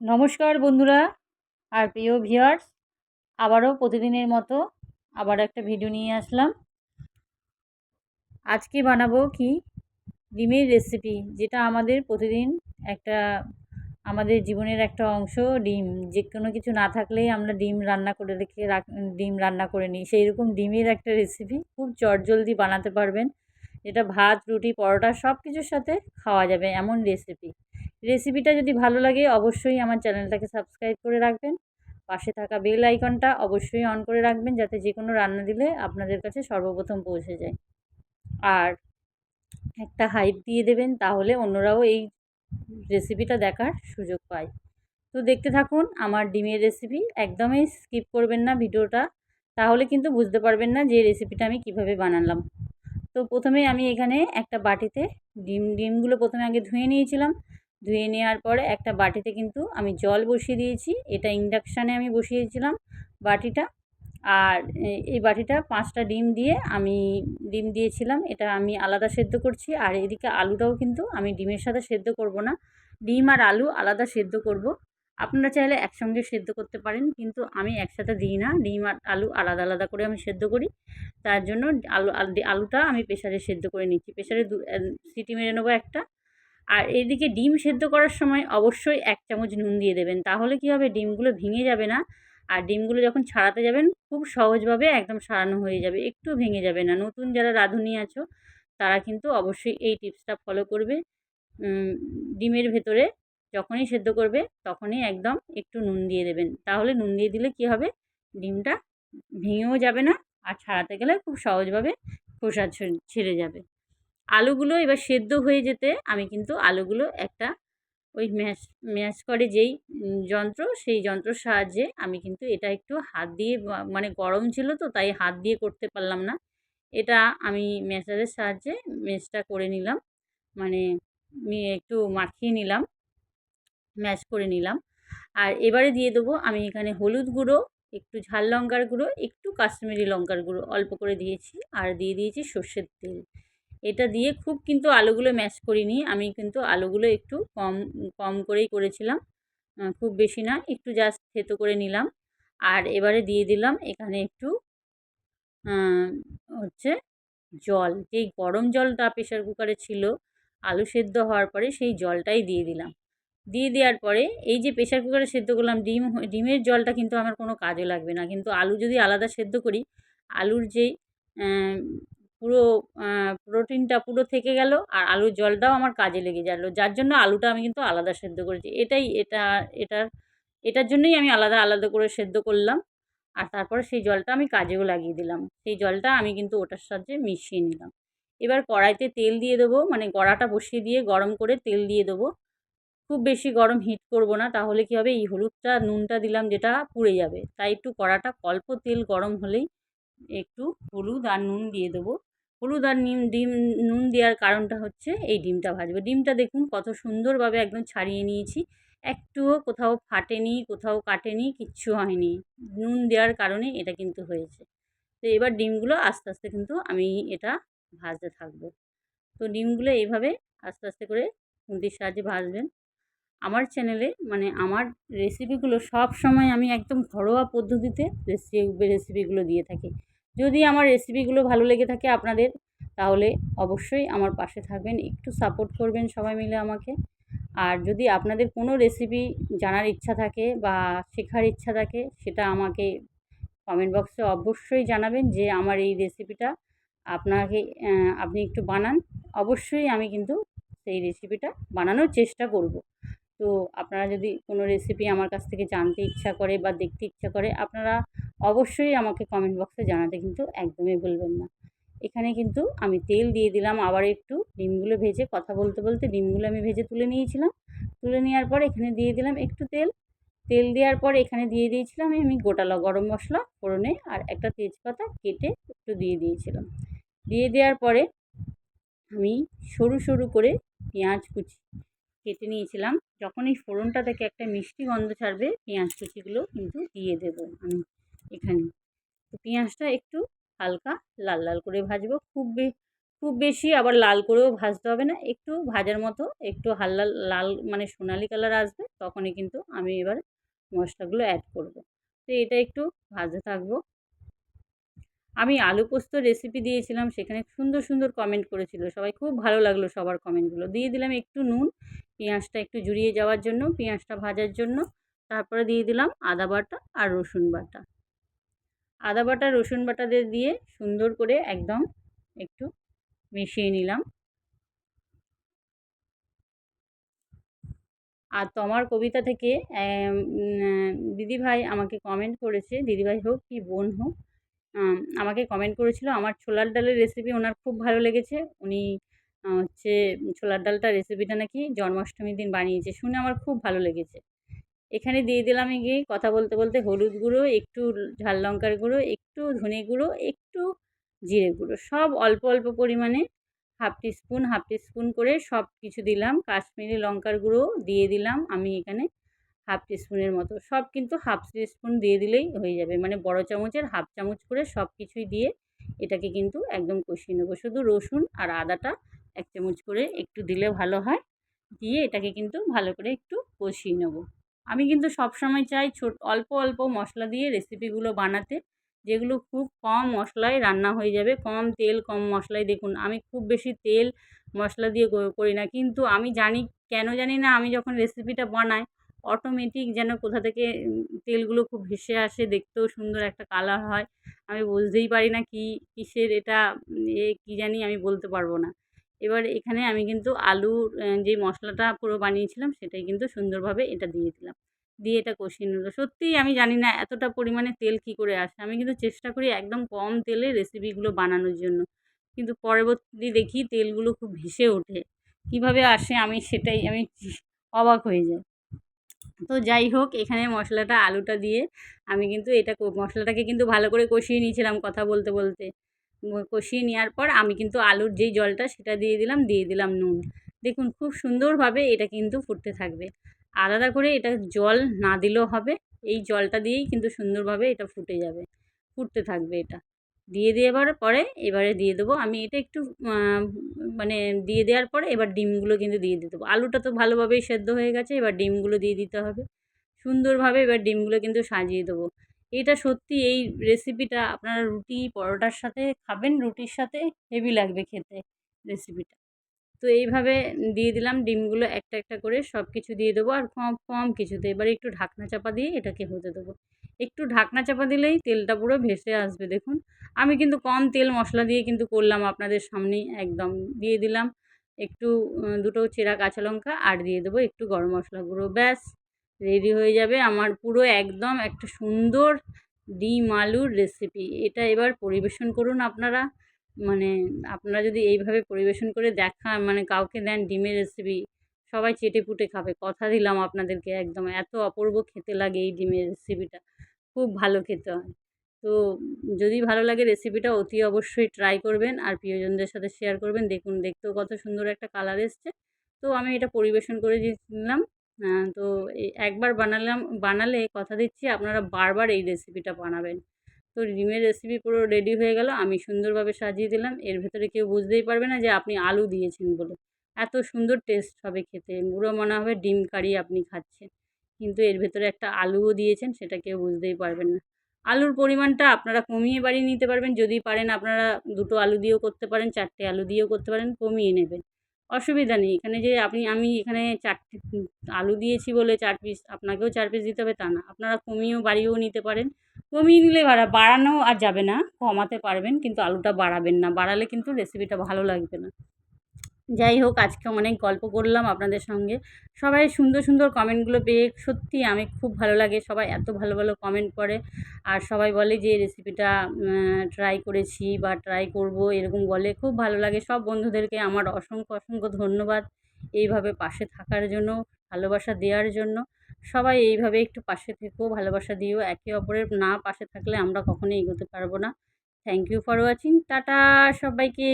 নমস্কার বন্ধুরা, আর প্রিয় ভিউয়ার্স আবারও প্রতিদিনের মতো আবার একটা ভিডিও নিয়ে আসলাম। আজকে বানাবো কি? ডিমের রেসিপি যেটা আমাদের প্রতিদিন একটা, আমাদের জীবনের একটা অংশ ডিম। যে কোনো কিছু না থাকলেই আমরা ডিম রান্না করে রেখে রাখ, ডিম রান্না করে নিই। সেই রকম ডিমের একটা রেসিপি খুব চটজলদি বানাতে পারবেন। যেটা ভাত, রুটি, পরোটা সব কিছুর সাথে খাওয়া যাবে এমন রেসিপি রেসিপিটা যদি ভালো লাগে, অবশ্যই আমার চ্যানেলটাকে সাবস্ক্রাইব করে রাখবেন। পাশে থাকা বেল আইকনটা অবশ্যই অন করে রাখবেন, যাতে যে কোনো রান্না দিলে আপনাদের কাছে সর্বপ্রথম পৌঁছে যায়। আর একটা হাইপ দিয়ে দেবেন, তাহলে অন্যরাও এই রেসিপিটা দেখার সুযোগ পায়। তো দেখতে থাকুন, আমার ডিমের রেসিপি একদমই স্কিপ করবেন না ভিডিওটা। তাহলে কিন্তু বুঝতে পারবেন না যে রেসিপিটা আমি কীভাবে বানালাম। তো প্রথমে আমি এখানে একটা বাটিতে ডিম, ডিমগুলো প্রথমে আগে ধুয়ে নিয়েছিলাম। ধুয়ে নেওয়ার পরে একটা বাটিতে কিন্তু আমি জল বসিয়ে দিয়েছি। এটা ইন্ডাকশানে আমি বসিয়েছিলাম বাটিটা। আর এই বাটিটা পাঁচটা ডিম দিয়ে আমি ডিম দিয়েছিলাম। এটা আমি আলাদা সেদ্ধ করছি। আর এদিকে আলুটাও কিন্তু আমি ডিমের সাথে সেদ্ধ করব না। ডিম আর আলু আলাদা সেদ্ধ করব। আপনারা চাইলে একসঙ্গে সেদ্ধ করতে পারেন, কিন্তু আমি একসাথে দিই না। ডিম আর আলু আলাদা আলাদা করে আমি সেদ্ধ করি। তার জন্য আলু আলুটা আমি প্রেশারে সেদ্ধ করে নিচ্ছি। প্রেশারে দু, সিটি মেরে নেব একটা। আর এদিকে ডিম সেদ্ধ করার সময় অবশ্যই এক চামচ নুন দিয়ে দেবেন। তাহলে কী হবে? ডিমগুলো ভেঙে যাবে না। আর ডিমগুলো যখন ছাড়াতে যাবেন, খুব সহজভাবে একদম সারানো হয়ে যাবে। একটু ভেঙে যাবে না। নতুন যারা রাঁধুনি আছো, তারা কিন্তু অবশ্যই এই টিপসটা ফলো করবে। ডিমের ভেতরে যখনই সেদ্ধ করবে, তখনই একদম একটু নুন দিয়ে দেবেন। তাহলে নুন দিয়ে দিলে কি হবে? ডিমটা ভেঙেও যাবে না। আর ছাড়াতে গেলে খুব সহজভাবে খোসা ছেড়ে যাবে। আলুগুলো এবার সেদ্ধ হয়ে যেতে আমি কিন্তু আলুগুলো একটা ওই ম্যাশ ম্যাশ করে যেই যন্ত্র, সেই যন্ত্রর সাহায্যে আমি কিন্তু এটা একটু হাত দিয়ে মানে গরম ছিল তো তাই হাত দিয়ে করতে পারলাম না। এটা আমি ম্যাশারের সাহায্যে ম্যাশটা করে নিলাম মানে একটু মাখিয়ে নিলাম, ম্যাশ করে নিলাম। আর এবারে দিয়ে দেবো আমি এখানে হলুদ গুঁড়ো, একটু ঝাল লঙ্কার গুঁড়ো, একটু কাশ্মীরি লঙ্কার গুঁড়ো অল্প করে দিয়েছি। আর দিয়ে দিয়েছি সর্ষের তেল। এটা দিয়ে খুব কিন্তু আলুগুলো ম্যাশ করিনি। আমি কিন্তু আলুগুলো একটু কম কম করেই করেছিলাম। খুব বেশি না, একটু জাস্ট থেতো করে নিলাম। আর এবারে দিয়ে দিলাম এখানে একটু হচ্ছে জল। যেই গরম জলটা প্রেশার কুকারে ছিল, আলু সেদ্ধ হওয়ার পরে সেই জলটাই দিয়ে দিলাম। দিয়ে দেওয়ার পরে এই যে প্রেশার কুকারে সেদ্ধ করলাম, ডিম, ডিমের জলটা কিন্তু আমার কোনো কাজে লাগবে না। কিন্তু আলু যদি আলাদা সেদ্ধ করি, আলুর যেই পুরো প্রোটিনটা পুরো থেকে গেল আর আলুর জলটাও আমার কাজে লেগে গেল যার জন্য আলুটা আমি কিন্তু আলাদা সেদ্ধ করেছি। এটাই, এটা, এটার এটার জন্যই আমি আলাদা আলাদা করে সেদ্ধ করলাম। আর তারপরে সেই জলটা আমি কাজেও লাগিয়ে দিলাম। সেই জলটা আমি কিন্তু ওটার সাথে মিশিয়ে নিলাম। এবার কড়াইতে তেল দিয়ে দেবো মানে গড়াটা বসিয়ে দিয়ে গরম করে তেল দিয়ে দেবো। খুব বেশি গরম হিট করব না, তাহলে কী হবে? এই হলুদটা, নুনটা দিলাম যেটা পুড়ে যাবে। তাই একটু কড়াটা অল্প তেল গরম হলেই একটু হলুদ আর নুন দিয়ে দেবো। হলুদ আর নিম, ডিম, নুন দেওয়ার কারণটা হচ্ছে এই ডিমটা ভাজবো। ডিমটা দেখুন কত সুন্দরভাবে একদম ছাড়িয়ে নিয়েছি। একটুও কোথাও ফাটেনি, কোথাও কাটেনি, কিচ্ছু হয়নি। নুন দেওয়ার কারণে এটা কিন্তু হয়েছে। তো এবার ডিমগুলো আস্তে আস্তে কিন্তু আমি এটা ভাজতে থাকব। তো ডিমগুলো এইভাবে আস্তে আস্তে করে খুন্তির সাহায্যে ভাজবেন। আমার চ্যানেলে মানে আমার রেসিপিগুলো সব সময় আমি একদম ঘরোয়া পদ্ধতিতে রেসিপি রেসিপিগুলো দিয়ে থাকি। যদি আমার রেসিপিগুলো ভালো লেগে থাকে আপনাদের, তাহলে অবশ্যই আমার পাশে থাকবেন, একটু সাপোর্ট করবেন সবাই মিলে আমাকে। আর যদি আপনাদের কোনো রেসিপি জানার ইচ্ছা থাকে বা শেখার ইচ্ছা থাকে, সেটা আমাকে কমেন্ট বক্সে অবশ্যই জানাবেন যে আমার এই রেসিপিটা আপনাকে আপনি একটু বানান। অবশ্যই আমি কিন্তু সেই রেসিপিটা বানানোর চেষ্টা করব। তো আপনারা যদি কোনো রেসিপি আমার কাছ থেকে জানতে ইচ্ছা করে বা দেখতে ইচ্ছা করে, আপনারা অবশ্যই আমাকে কমেন্ট বক্সে জানাতে কিন্তু একদমই ভুলবেন না। এখানে কিন্তু আমি তেল দিয়ে দিলাম আবার একটু, ডিমগুলো ভেজে কথা বলতে বলতে ডিমগুলো আমি ভেজে তুলে নিয়েছিলাম। তুলে নেওয়ার পর এখানে দিয়ে দিলাম একটু তেল। তেল দেওয়ার পর এখানে দিয়ে দিয়েছিলাম আমি গোটা গরম মশলা, ফোড়নে আর একটা তেজপাতা কেটে একটু দিয়ে দিয়েছিলাম। দিয়ে দেওয়ার পরে আমি সরু সরু করে পেঁয়াজ কুচি কেটে নিয়েছিলাম। যখন এই ফোড়নটা থেকে একটা মিষ্টি গন্ধ ছাড়বে, পেঁয়াজ কুচিগুলো কিন্তু দিয়ে দেবো আমি। এখানে। তো পেঁয়াজটা একটু হালকা লাল লাল করে ভাজবো। খুব খুব বেশি আবার লাল করেও ভাজতে হবে না। একটু ভাজার মতো, একটু হালকা লাল মানে সোনালি কালার আসবে, তখনই কিন্তু আমি এবার মশলাগুলো অ্যাড করব। তো এটা একটু ভাজতে থাকব। আমি আলু পোস্ত রেসিপি দিয়েছিলাম, সেখানে সুন্দর সুন্দর কমেন্ট করেছিল। সবাই খুব ভালো লাগল সবার কমেন্টগুলো দিয়ে দিলাম একটু নুন, পেঁয়াজটা একটু জুড়িয়ে যাওয়ার জন্য, পেঁয়াজটা ভাজার জন্য। তারপরে দিয়ে দিলাম আদা বাটা আর রসুন বাটা। আদা বাটা, রসুন বাটা দিয়ে সুন্দর করে একদম একটু মিশিয়ে নিলাম। আর তোমার কবিতা থেকে দিদিভাই আমাকে কমেন্ট করেছে দিদিভাই হোক কি বোন হোক আমাকে কমেন্ট করেছিল, আমার ছোলার ডালের রেসিপি ওনার খুব ভালো লেগেছে। উনি হচ্ছে ছোলার ডালটা রেসিপিটা নাকি জন্মাষ্টমীর দিন বানিয়েছে, শুনে আমার খুব ভালো লেগেছে। এখানে দিয়ে দিলাম গিয়ে কথা বলতে বলতে হলুদ গুঁড়ো, একটু ঝাল লঙ্কার গুঁড়ো, একটু ধনে গুঁড়ো, একটু জিরে গুঁড়ো, সব অল্প অল্প পরিমাণে হাফ টিস্পুন হাফ টিস্পুন করে সব কিছু দিলাম। কাশ্মীরি লঙ্কার গুঁড়ো দিয়ে দিলাম আমি এখানে হাফ টিস্পুনের মতো। সব কিন্তু হাফ টিস্পুন দিয়ে দিলেই হয়ে যাবে। মানে বড় চামচের হাফ চামচ করে সব কিছুই দিয়ে এটাকে কিন্তু একদম কষিয়ে নেব। শুধু রসুন আর আদাটা এক চামচ করে একটু দিলে ভালো হয়। দিয়ে এটাকে কিন্তু ভালো করে একটু কষিয়ে নেব। আমি কিন্তু সবসময় চাই ছোট, অল্প অল্প মশলা দিয়ে রেসিপিগুলো বানাতে, যেগুলো খুব কম মশলায় রান্না হয়ে যাবে। কম তেল, কম মশলায় দেখুন, আমি খুব বেশি তেল মশলা দিয়ে করি না। কিন্তু আমি জানি, কেন জানি না, আমি যখন রেসিপিটা বানাই অটোমেটিক যেন কোথা থেকে তেলগুলো খুব ভেসে আসে, দেখতেও সুন্দর একটা কালার হয়। আমি বুঝতেই পারি না কী, কিসের এটা এ, কী জানি আমি বলতে পারব না। এবার এখানে আমি কিন্তু আলুর যে মশলাটা পুরো বানিয়েছিলাম সেটাই কিন্তু সুন্দরভাবে এটা দিয়ে দিলাম। দিয়ে এটা কষিয়ে নিল। সত্যিই আমি জানি না এতটা পরিমাণে তেল কী করে আসে। আমি কিন্তু চেষ্টা করি একদম কম তেলে রেসিপিগুলো বানানোর জন্য। কিন্তু পরবর্তী দেখি তেলগুলো খুব ভেসে ওঠে। কীভাবে আসে আমি সেটাই, আমি অবাক হয়ে যাই। তো যাই হোক, এখানে মশলাটা আলুটা দিয়ে আমি কিন্তু এটা মশলাটাকে কিন্তু ভালো করে কষিয়ে নিয়েছিলাম কথা বলতে বলতে। কষিয়ে নেওয়ার পর আমি কিন্তু আলুর যেই জলটা সেটা দিয়ে দিলাম দিয়ে দিলাম নুন। দেখুন খুব সুন্দরভাবে এটা কিন্তু ফুটতে থাকবে। আলাদা করে এটা জল না দিলেও হবে, এই জলটা দিয়েই কিন্তু সুন্দরভাবে এটা ফুটে যাবে, ফুটতে থাকবে এটা। দিয়ে দেওয়ার পরে এবারে দিয়ে দেবো, আমি এটা একটু মানে দিয়ে দেওয়ার পরে এবার ডিমগুলো কিন্তু দিয়ে দিয়ে দেবো। আলুটা তো ভালোভাবেই সেদ্ধ হয়ে গেছে, এবার ডিমগুলো দিয়ে দিতে হবে। সুন্দরভাবে এবার ডিমগুলো কিন্তু সাজিয়ে দেবো। এটা সত্যি এই রেসিপিটা আপনারা রুটি, পরোটার সাথে খাবেন, রুটির সাথে হেভি লাগবে খেতে রেসিপিটা তো এইভাবে দিয়ে দিলাম, ডিমগুলো একটা একটা করে সব কিছু দিয়ে দেবো আর কম কম কিছুতে। এবার একটু ঢাকনা চাপা দিয়ে এটাকে হতে দেবো। একটু ঢাকনা চাপা দিলেই তেলটা পুরো ভেসে আসবে, দেখুন। আমি কিন্তু কম তেল মশলা দিয়ে কিন্তু করলাম আপনাদের সামনেই, একদম দিয়ে দিলাম। একটু দুটো চেরা কাঁচা লঙ্কা আর দিয়ে দেবো একটু গরম মশলা গুঁড়ো, ব্যাস। রেডি হয়ে যাবে। আমার পুরো একদম একটা সুন্দর ডিম আলুর রেসিপি এটা এবার পরিবেশন করুন আপনারা। মানে আপনারা যদি এইভাবে পরিবেশন করে দেখা মানে কাউকে দেন ডিমের রেসিপি সবাই চেটে পুটে খাবে। কথা দিলাম আপনাদেরকে একদম। এত অপূর্ব খেতে লাগে এই ডিমের রেসিপিটা খুব ভালো খেতে হয়। তো যদি ভালো লাগে রেসিপিটা অতি অবশ্যই ট্রাই করবেন আর প্রিয়জনদের সাথে শেয়ার করবেন। দেখুন, দেখতেও কত সুন্দর একটা কালার এসছে। তো আমি এটা পরিবেশন করে দিলাম। তো একবার বানালাম, বানালে কথা দিচ্ছি, আপনারা বারবার এই রেসিপিটা বানাবেন। তো ডিমের রেসিপি পুরো রেডি হয়ে গেল, আমি সুন্দরভাবে সাজিয়ে দিলাম, এর ভেতরে কেউ বুঝতেই পারবে না যে আপনি আলু দিয়েছেন বলে। এত সুন্দর টেস্ট হবে খেতে পুরো মনে হবে ডিম কারি আপনি খাচ্ছেন, কিন্তু এর ভেতরে একটা আলুও দিয়েছেন, সেটা কেউ বুঝতেই পারবেন না। আলুর পরিমাণটা আপনারা কমিয়ে বাড়িয়ে নিতে পারবেন, যদি পারেন আপনারা দুটো আলু দিয়েও করতে পারেন, চারটে আলু দিয়েও করতে পারেন, কমিয়ে নেবেন। অসুবিধা নেই। এখানে যে আপনি, আমি এখানে চারটে, আলু দিয়েছি বলে চার পিস আপনাকেও চার পিস দিতে হবে তা না। আপনারা কমিয়েও, বাড়িয়েও নিতে পারেন। কমিয়ে নিলে বাড়া, বাড়ানো আর যাবে না, কমাতে পারবেন, কিন্তু আলুটা বাড়াবেন না। বাড়ালে কিন্তু রেসিপিটা ভালো লাগবে না। যাই হোক, আজকে অনেক গল্প করলাম আপনাদের সঙ্গে। সবাই সুন্দর সুন্দর কমেন্টগুলো পেয়ে সত্যি আমি খুব ভালো লাগে। সবাই এত ভালো ভালো কমেন্ট করে। আর সবাই বলে যে, রেসিপিটা ট্রাই করেছি বা ট্রাই করব। এরকম বলে। খুব ভালো লাগে। সব বন্ধুদেরকে আমার অসংখ্য অসংখ্য ধন্যবাদ এইভাবে পাশে থাকার জন্য, ভালোবাসা দেওয়ার জন্য। সবাই এইভাবে একটু পাশে থেকেও ভালোবাসা দিও। একে অপরের না পাশে থাকলে আমরা কখনোই এগোতে পারব না। Thank you for watching tata সবাইকে।